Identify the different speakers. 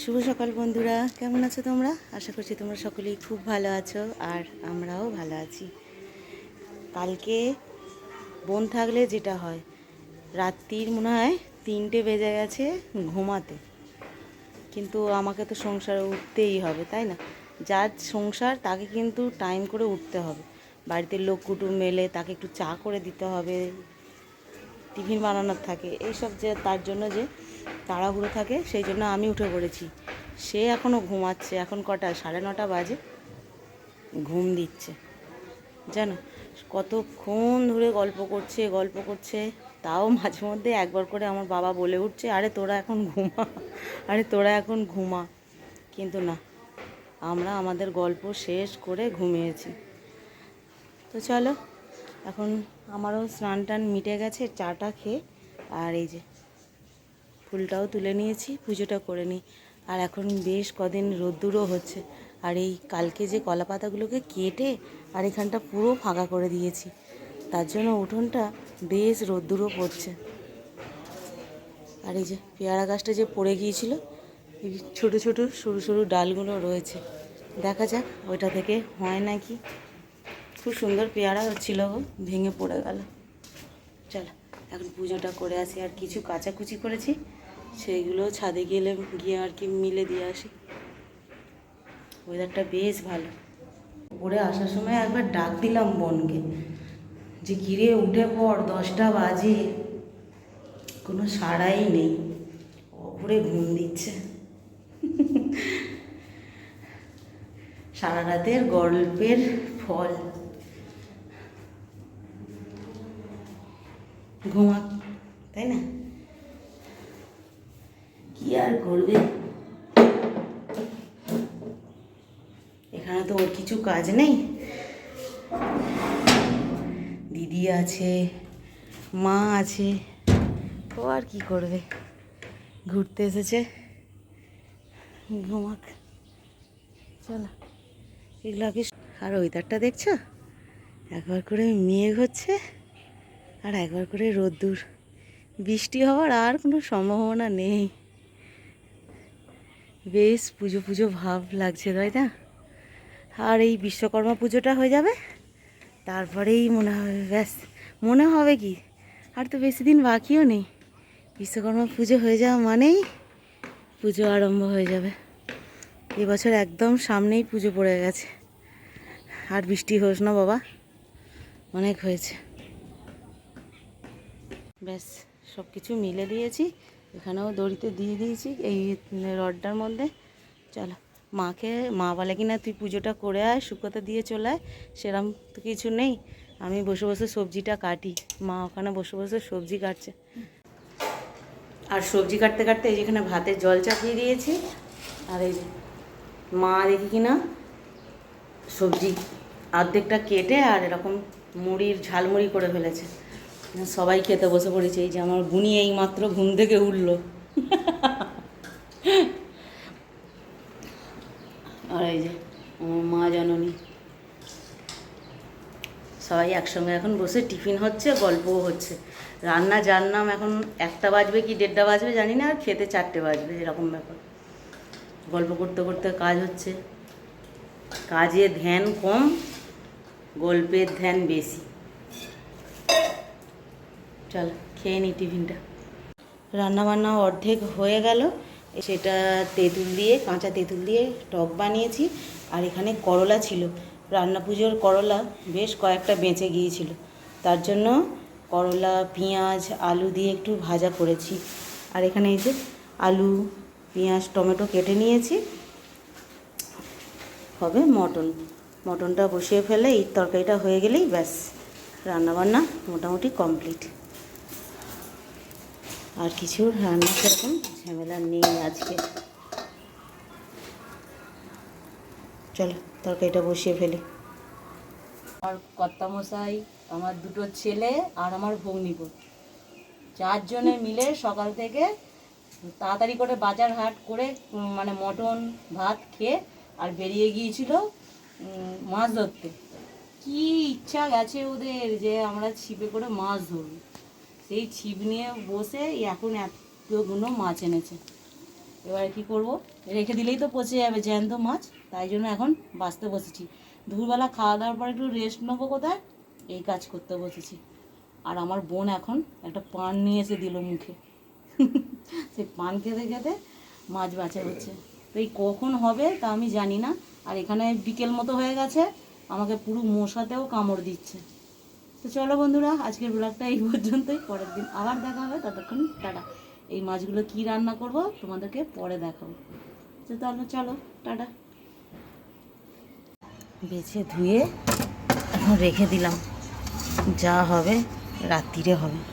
Speaker 1: শুভ সকাল বন্ধুরা, কেমন আছো তোমরা? আশা করছি তোমরা সকলেই খুব ভালো আছো আর আমরাও ভালো আছি। কালকে বোন থাকলে যেটা হয়, রাত্রির মনে হয় তিনটে বেজে গেছে ঘুমাতে। কিন্তু আমাকে তো সংসারে উঠতেই হবে, তাই না? যার সংসার তাকে কিন্তু টাইম করে উঠতে হবে। বাড়িতে লোক কুটুম মেলে তাকে একটু চা করে দিতে হবে টিফিন বানানোর থাকে। এইসব যে তার জন্য যে তাড়াহুড়ো থাকে, সেই জন্য আমি উঠে পড়েছি। সে এখনও ঘুমাচ্ছে। এখন কটা? সাড়ে নটা বাজে। ঘুম দিচ্ছে। জানো? কতক্ষণ ধরে গল্প করছে গল্প করছে। তাও মাঝে মধ্যে একবার করে আমার বাবা বলে উঠছে, আরে, তোরা এখন ঘুমা। আরে, তোরা এখন ঘুমা। কিন্তু না। আমরা আমাদের গল্প শেষ করে ঘুমিয়েছি। তো চলো এখন আমারও স্নান টান মিটে গেছে, চাটা খেয়ে, আর এই যে ফুলটাও তুলে নিয়েছি, পুজোটা করে নিই। আর এখন বেশ কদিন রোদ্দুরও হচ্ছে, আর এই কালকে যে কলা পাতাগুলোকে কেটে আর এখানটা পুরো ফাঁকা করে দিয়েছি, তার জন্য উঠোনটা বেশ রোদ্দুরও পড়ছে। আর এই যে পেয়ারা গাছটা যে পড়ে গিয়েছিল ছোটো ছোটো সরু সরু ডালগুলো রয়েছে। দেখা যাক ওইটা থেকে হয় নাকি। খুব সুন্দর পেয়ারা হচ্ছিল গো, ভেঙে পড়ে গেল। চলো, এখন পুজোটা করে আসি, আর কিছু কাচাকুচি করেছি সেইগুলো ছাদে গেলে গিয়ে আর কি মিলে দিয়ে আসি। ওয়েদারটা বেশ ভালো। উপরে আসার সময় একবার ডাক দিলাম বোনকে, যে গিরে উঠে পর দশটা বাজে, কোনো সাড়াই নেই ওপরে ঘুম দিচ্ছে। সারা রাতের গল্পের ফল। ঘুমাক, তাই না? কি আর করবে? এখানে তো ওর কিছু কাজ নেই। দিদি আছে, মা আছে, ও আর কি করবে? ঘুরতে এসেছে। ঘুমাক। চলো এগুলোকে আর ওয়েদারটা দেখছ? একবার করে মেঘ হচ্ছে। আর একবার করে রোদ্দুর। বৃষ্টি হওয়ার আর কোনো সম্ভাবনা নেই। বেশ পুজো পুজো ভাব লাগছে, তাই না? আর এই বিশ্বকর্মা পুজোটা হয়ে যাবে? তারপরেই মনে হবে ব্যাস, মনে হবে কি? আর তো বেশি দিন বাকিও নেই। বিশ্বকর্মা পুজো হয়ে যাওয়া মানেই পুজো আরম্ভ হয়ে যাবে। এবছর একদম সামনেই পুজো পড়ে গেছে। আর বৃষ্টি হোস না বাবা, অনেক হয়েছে। ব্যাস সব কিছু মিলে দিয়েছি। এখানেও দড়িতে দিয়ে দিয়েছি এই রডটার মধ্যে। চলো, মাকে, মা বলে কি না তুই পুজোটা করে আয়, শুকোতে দিয়ে চলে আয়, সেরম তো কিছু নেই। আমি বসে বসে সবজিটা কাটি। মা ওখানে বসে বসে সবজি কাটছে। আর সবজি কাটতে কাটতে এই যেখানে ভাতের জল চাপিয়ে দিয়েছি। আর এই যে মা দেখি কিনা, সবজি অর্ধেকটা কেটে আর এরকম মুড়ির ঝালমুড়ি করে ফেলেছে। সবাই খেতে বসে পড়েছে, এই যে আমার গুনি এই মাত্র ঘুম থেকে উঠল। আর এই যে আমার মা জননী। সবাই একসঙ্গে এখন বসে টিফিন হচ্ছে, গল্পও হচ্ছে। রান্না নাম এখন একটা বাজবে কি দেড়টা বাজবে জানি না, আর খেতে চারটে বাজবে, এরকম ব্যাপার। গল্প করতে করতে কাজ হচ্ছে। কাজে ধ্যান কম, গল্পের ধ্যান বেশি। চল, খেয়ে নি টিফিনটা। রান্নাবান্না অর্ধেক হয়ে গেল। সেটা তেঁতুল দিয়ে, কাঁচা তেঁতুল দিয়ে টক বানিয়েছি। আর এখানে করলা ছিল। রান্না পুজোর করলা বেশ কয়েকটা বেঁচে গিয়েছিল। তার জন্য করলা, পেঁয়াজ, আলু দিয়ে একটু ভাজা করেছি। আর এখানে এই যে আলু, পেঁয়াজ, টমেটো কেটে নিয়েছি। হবে মটন। মটনটা বসিয়ে ফেলে, এই তরকারিটা হয়ে গেলেই ব্যাস। রান্নাবান্না মোটামুটি কমপ্লিট। আর কিছু রান্না সেরকম ঝামেলা নেই আজকে। চলো, তরকারিটা বসিয়ে ফেলি। আমার কর্তামশাই, আমার দুটো ছেলে আর আমার ভগ্নিপো চারজনে মিলে সকাল থেকে তাড়াতাড়ি করে বাজার হাট করে মানে মটন, ভাত খেয়ে আর বেরিয়ে গিয়েছিল মাছ ধরতে। কি ইচ্ছা গেছে ওদের যে আমরা ছিপে করে মাছ ধরবো। সেই ছিপ নিয়ে বসে এখন এতগুলো মাছ এনেছে। এবারে কি করব? রেখে দিলেই তো পচে যাবে, জ্যান্ত মাছ। তাই জন্য এখন বাঁচতে বসেছি। দুপুরবেলা খাওয়া দাওয়ার পর একটু রেস্ট নেব কোথায়? এই কাজ করতে বসেছি। আর আমার বোন এখন একটা পান নিয়ে এসে দিল মুখে। সেই পান খেতে খেতে মাছ বাঁচা হচ্ছে। তো এই কখন হবে তা আমি জানি না। আর এখানে বিকেল মতো হয়ে গেছে। আমাকে পুরো মশাতেও কামড় দিচ্ছে। তো চলো বন্ধুরা, আজকের ব্লগটা এই পর্যন্তই। পরের দিন আবার দেখা হবে, ততক্ষণ টাটা। এই মাছগুলো কি রান্না করব তোমাদেরকে পরে দেখাবো। তো তাহলে চলো, টাটা। বেছে ধুয়ে রেখে দিলাম। যা হবে রাত্রিরে হবে।